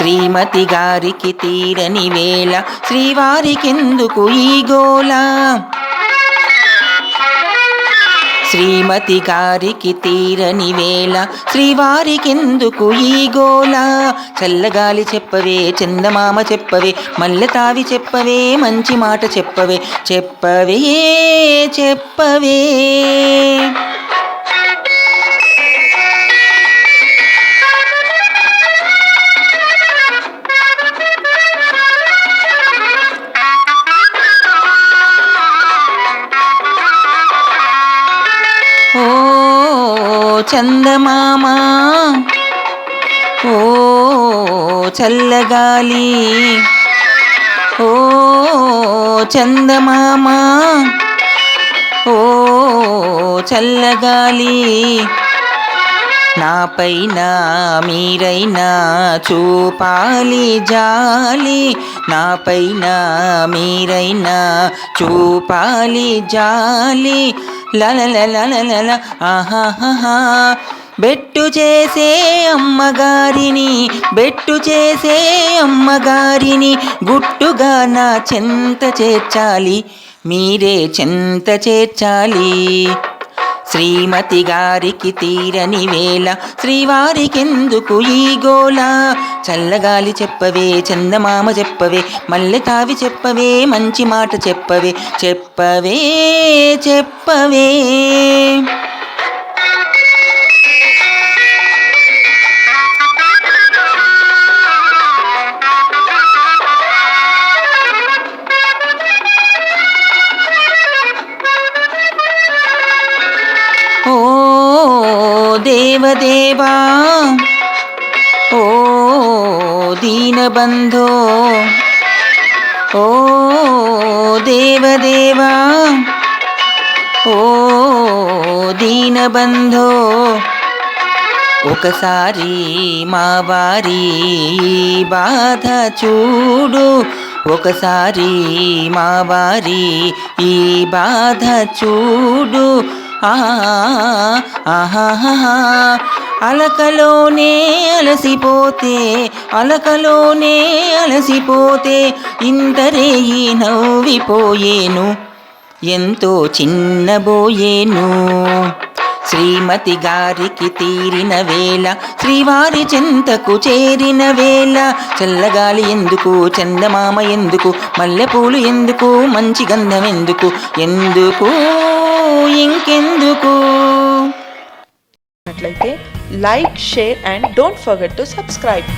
శ్రీమతి గారికి తీరని వేళ శ్రీవారికెందుకు ఈ గోలా శ్రీమతి గారికి తీరని వేళ శ్రీవారికెందుకు ఈ గోల చల్లగాలి చెప్పవే చందమామ చెప్పవే మల్లె తావి చెప్పవే మంచి మాట చెప్పవే చెప్పవే చెప్పవే. చందమామ. ఓ చల్లగాలి. ఓ చందమామ. ఓ చల్లగాలి. నాపైన మీరైనా చూపాలి జాలి. నాపైన మీరైనా చూపాలి జాలి. లలలలలల ఆహాహా బెట్టు చేసే అమ్మగారిని బెట్టు చేసే అమ్మగారిని గుట్టుగా నా చెంత చేర్చాలి. మీరే చెంత చేర్చాలి. శ్రీమతి గారికి తీరని వేళ శ్రీవారికెందుకు ఈ గోల చల్లగాలి చెప్పవే చందమామ చెప్పవే మల్లె తావి చెప్పవే మంచి మాట చెప్పవే చెప్పవే చెప్పవే. దేవదేవా ఓ దీనబంధో ఓ దేవదేవా ఓ దీనబంధో ఒకసారి మా వారి బాధ చూడు ఒకసారి మా వారి ఈ బాధ చూడు ఆహాహా అలకలోనే అలసిపోతే అలకలోనే అలసిపోతే ఇంతరే ఈ నవ్విపోయేను ఎంతో చిన్నబోయేను. శ్రీమతి గారికి తీరిన వేళ శ్రీవారి చెంతకు చేరిన వేళ చల్లగాలి ఎందుకు చందమామ ఎందుకు మల్లెపూలు ఎందుకు మంచి గంధం ఎందుకు ఎందుకు ఇంకెందుకు అట్లయితే like share and don't forget to subscribe.